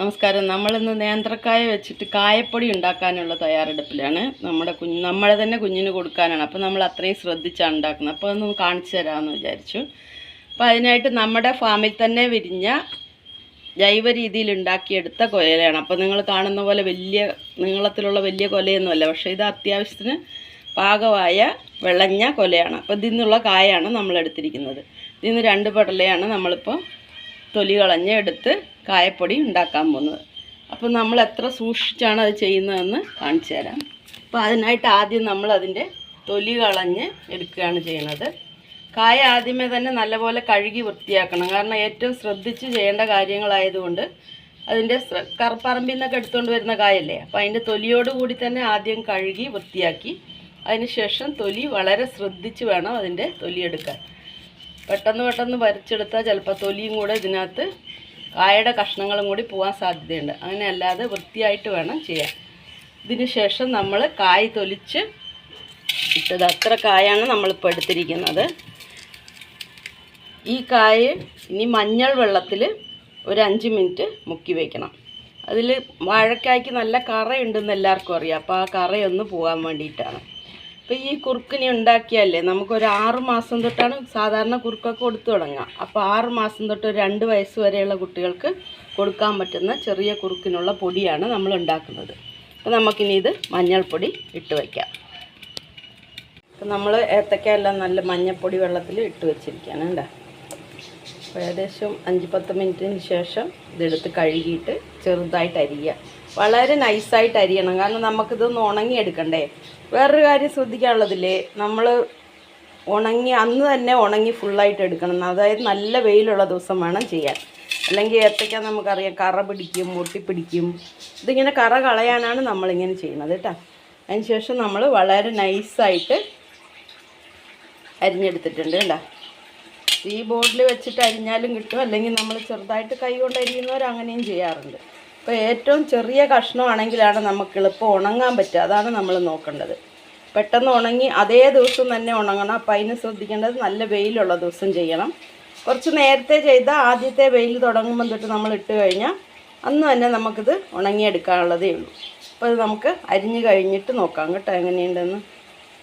നമസ്കാരം. നമ്മളിന്ന് നേന്ത്രക്കായ വെച്ചിട്ട് കായപ്പൊടി ഉണ്ടാക്കാനുള്ള തയ്യാറെടുപ്പിലാണ്. നമ്മുടെ കുഞ്ഞ് നമ്മളെ തന്നെ കുഞ്ഞിന് കൊടുക്കാനാണ്. അപ്പോൾ നമ്മൾ അത്രയും ശ്രദ്ധിച്ചാണ് ഉണ്ടാക്കുന്നത്. അപ്പോൾ ഒന്ന് കാണിച്ചു തരാമെന്ന് വിചാരിച്ചു. അപ്പോൾ അതിനായിട്ട് നമ്മുടെ ഫാമിൽ തന്നെ വിരിഞ്ഞ ജൈവ രീതിയിൽ ഉണ്ടാക്കിയെടുത്ത കൊലയാണ്. അപ്പോൾ നിങ്ങൾ കാണുന്ന പോലെ വലിയ നീളത്തിലുള്ള വലിയ കൊലയൊന്നുമല്ല. പക്ഷേ ഇത് അത്യാവശ്യത്തിന് പാകമായ വിളഞ്ഞ കൊലയാണ്. അപ്പോൾ ഇതിൽ നിന്നുള്ള കായാണ് നമ്മൾ എടുത്തിരിക്കുന്നത്. ഇതിൽ നിന്ന് രണ്ട് പടലയാണ് നമ്മളിപ്പോൾ തൊലി കളഞ്ഞ് എടുത്ത് കായപ്പൊടി ഉണ്ടാക്കാൻ പോകുന്നത്. അപ്പോൾ നമ്മൾ എത്ര സൂക്ഷിച്ചാണ് അത് ചെയ്യുന്നതെന്ന് കാണിച്ചു തരാം. അപ്പോൾ അതിനായിട്ട് ആദ്യം നമ്മൾ അതിന്റെ തൊലി കളഞ്ഞ് എടുക്കുകയാണ് ചെയ്യുന്നത് കായ ആദ്യമേ തന്നെ നല്ലപോലെ കഴുകി വൃത്തിയാക്കണം. കാരണം ഏറ്റവും ശ്രദ്ധിച്ച് ചെയ്യേണ്ട കാര്യങ്ങളായതുകൊണ്ട് അതിന്റെ കറുപ്പറമ്പിൽ നിന്നൊക്കെ എടുത്തുകൊണ്ട് വരുന്ന കായല്ലേ? അപ്പോൾ അതിന്റെ തൊലിയോട് കൂടി തന്നെ ആദ്യം കഴുകി വൃത്തിയാക്കി അതിനുശേഷം തൊലി വളരെ ശ്രദ്ധിച്ച് വേണം അതിന്റെ തൊലി എടുക്കാൻ. പെട്ടെന്ന് പെട്ടെന്ന് വരച്ചെടുത്താൽ ചിലപ്പോൾ തൊലിയും കൂടെ ഇതിനകത്ത് കായയുടെ കഷ്ണങ്ങളും കൂടി പോകാൻ സാധ്യതയുണ്ട്. അങ്ങനെ അല്ലാതെ വൃത്തിയായിട്ട് വേണം ചെയ്യാൻ. ഇതിന് ശേഷം നമ്മൾ കായ് തൊലിച്ച് ഇട്ടത്. അത്ര കായാണ് നമ്മളിപ്പോൾ എടുത്തിരിക്കുന്നത്. ഈ കായ ഇനി മഞ്ഞൾ വെള്ളത്തിൽ ഒരു അഞ്ച് മിനിറ്റ് മുക്കി വയ്ക്കണം അതിൽ വാഴക്കായ്ക്ക് നല്ല കറയുണ്ടെന്ന് എല്ലാവർക്കും അറിയാം. അപ്പോൾ ആ കറയൊന്ന് പോകാൻ വേണ്ടിയിട്ടാണ്. അപ്പോൾ ഈ കുറുക്കിനി ഉണ്ടാക്കിയാലേ നമുക്കൊരു ആറ് മാസം തൊട്ടാണ് സാധാരണ കുറുക്കൊക്കെ കൊടുത്തു തുടങ്ങുക അപ്പോൾ ആറ് മാസം തൊട്ട് ഒരു രണ്ട് വയസ്സ് വരെയുള്ള കുട്ടികൾക്ക് കൊടുക്കാൻ പറ്റുന്ന ചെറിയ കുറുക്കിനുള്ള പൊടിയാണ് നമ്മൾ ഉണ്ടാക്കുന്നത്. അപ്പോൾ നമുക്കിനി ഇത് മഞ്ഞൾപ്പൊടി ഇട്ട് വയ്ക്കാം അപ്പോൾ നമ്മൾ ഏത്തക്ക എല്ലാം നല്ല മഞ്ഞൾപ്പൊടി വെള്ളത്തിൽ ഇട്ട് വെച്ചിരിക്കുകയാണ് കേട്ടോ അപ്പോൾ ഏകദേശം അഞ്ച് പത്ത് മിനിറ്റിന് ശേഷം ഇതെടുത്ത് കഴുകിയിട്ട് ചെറുതായിട്ട് അരിയുക. വളരെ നൈസായിട്ട് അരിയണം. കാരണം നമുക്കിതൊന്ന് ഉണങ്ങിയെടുക്കണ്ടേ. വേറൊരു കാര്യം ശ്രദ്ധിക്കാനുള്ളതില്ലേ നമ്മൾ ഉണങ്ങി അന്ന് തന്നെ ഉണങ്ങി ഫുള്ളായിട്ട് എടുക്കണം. അതായത് നല്ല വെയിലുള്ള ദിവസം വേണം ചെയ്യാൻ. അല്ലെങ്കിൽ ഏത്തയ്ക്ക നമുക്കറിയാം കറ പിടിക്കും ഒട്ടിപ്പിടിക്കും ഇതിങ്ങനെ കറ കളയാനാണ് നമ്മളിങ്ങനെ ചെയ്യുന്നത് കേട്ടോ. അതിന് ശേഷം നമ്മൾ വളരെ നൈസായിട്ട് അരിഞ്ഞെടുത്തിട്ടുണ്ട് കേട്ടോ. ഈ ബോർഡിൽ വെച്ചിട്ട് അരിഞ്ഞാലും കിട്ടും. അല്ലെങ്കിൽ നമ്മൾ ചെറുതായിട്ട് കൈ കൊണ്ട് അരിയുന്നവർ അങ്ങനെയും ചെയ്യാറുണ്ട്. അപ്പോൾ ഏറ്റവും ചെറിയ കഷ്ണമാണെങ്കിലാണ് നമുക്ക് എളുപ്പം ഉണങ്ങാൻ പറ്റുക. അതാണ് നമ്മൾ നോക്കേണ്ടത്. പെട്ടെന്ന് ഉണങ്ങി അതേ ദിവസം തന്നെ ഉണങ്ങണം. അപ്പം അതിന് ശ്രദ്ധിക്കേണ്ടത് നല്ല വെയിലുള്ള ദിവസം ചെയ്യണം. കുറച്ച് നേരത്തെ ചെയ്താൽ ആദ്യത്തെ വെയിൽ തുടങ്ങുമ്പോൾ തൊട്ട് നമ്മൾ ഇട്ട് കഴിഞ്ഞാൽ അന്ന് തന്നെ നമുക്കിത് ഉണങ്ങിയെടുക്കാനുള്ളതേ ഉള്ളൂ. അപ്പോൾ ഇത് നമുക്ക് അരിഞ്ഞ് കഴിഞ്ഞിട്ട് നോക്കാം കേട്ടോ എങ്ങനെയുണ്ടെന്ന്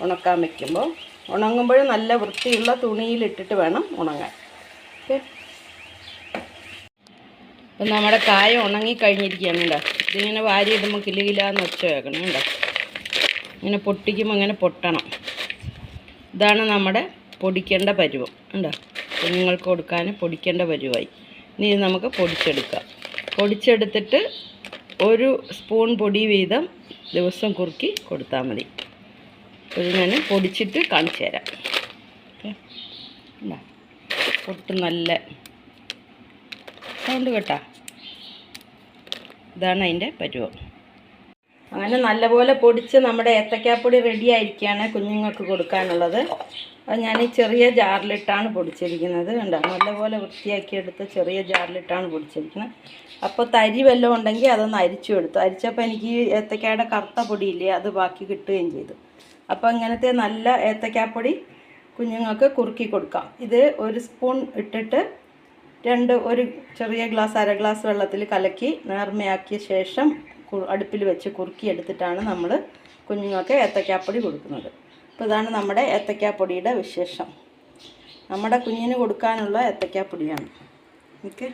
ഉണക്കാൻ വയ്ക്കുമ്പോൾ ഉണങ്ങുമ്പോഴും നല്ല വൃത്തിയുള്ള തുണിയിലിട്ടിട്ട് വേണം ഉണങ്ങാൻ. ഓക്കെ? അപ്പം നമ്മുടെ കായ ഉണങ്ങി കഴിഞ്ഞിരിക്കുകയാണ് കേട്ടോ ഇതിങ്ങനെ വാരിയിടുമ്പോൾ കിലുകിലാന്ന് ഒച്ച വെക്കണം കേട്ടോ ഇങ്ങനെ പൊട്ടിക്കുമ്പോൾ ഇങ്ങനെ പൊട്ടണം. ഇതാണ് നമ്മുടെ പൊടിക്കേണ്ട പരുവം ഉണ്ടോ കുഞ്ഞുങ്ങൾക്ക് കൊടുക്കാൻ പൊടിക്കേണ്ട പരുവായി. ഇനി ഇത് നമുക്ക് പൊടിച്ചെടുക്കാം. പൊടിച്ചെടുത്തിട്ട് ഒരു സ്പൂൺ പൊടി വീതം ദിവസം കുറുക്കി കൊടുത്താൽ മതി. ഇത് ഞാൻ പൊടിച്ചിട്ട് കാണിച്ചു തരാം പൊട്ട് നല്ല സൗണ്ട് കേട്ടാ. ഇതാണ് അതിന്റെ പരുവം. അങ്ങനെ നല്ലപോലെ പൊടിച്ച് നമ്മുടെ ഏത്തക്കാപ്പൊടി റെഡി ആയിരിക്കുകയാണ് കുഞ്ഞുങ്ങൾക്ക് കൊടുക്കാനുള്ളത്. അത് ഞാൻ ഈ ചെറിയ ജാറിലിട്ടാണ് പൊടിച്ചിരിക്കുന്നത് കണ്ടോ? നല്ലപോലെ വൃത്തിയാക്കിയെടുത്ത് ചെറിയ ജാറിലിട്ടാണ് പൊടിച്ചിരിക്കുന്നത്. അപ്പോൾ തരി വല്ലതും ഉണ്ടെങ്കിൽ അതൊന്ന് അരിച്ചു എടുത്തു. അരിച്ചപ്പോൾ എനിക്ക് ഏത്തക്കായുടെ കറുത്ത പൊടിയില്ലേ അത് ബാക്കി കിട്ടുകയും ചെയ്തു. അപ്പോൾ ഇങ്ങനത്തെ നല്ല ഏത്തക്കാപ്പൊടി കുഞ്ഞുങ്ങൾക്ക് കുറുക്കി കൊടുക്കാം. ഇത് ഒരു സ്പൂൺ ഇട്ടിട്ട് രണ്ട് ഒരു ചെറിയ ഗ്ലാസ് അര ഗ്ലാസ് വെള്ളത്തിൽ കലക്കി നേർമയാക്കിയ ശേഷം അടുപ്പിൽ വെച്ച് കുറുക്കി എടുത്തിട്ടാണ് നമ്മൾ കുഞ്ഞുങ്ങൾക്ക് ഏത്തക്കാപ്പൊടി കൊടുക്കുന്നത്. അപ്പോൾ ഇതാണ് നമ്മുടെ ഏത്തക്കാപ്പൊടിയുടെ വിശേഷം. നമ്മുടെ കുഞ്ഞിന് കൊടുക്കാനുള്ള ഏത്തക്കാപ്പൊടിയാണ്. ഓക്കെ?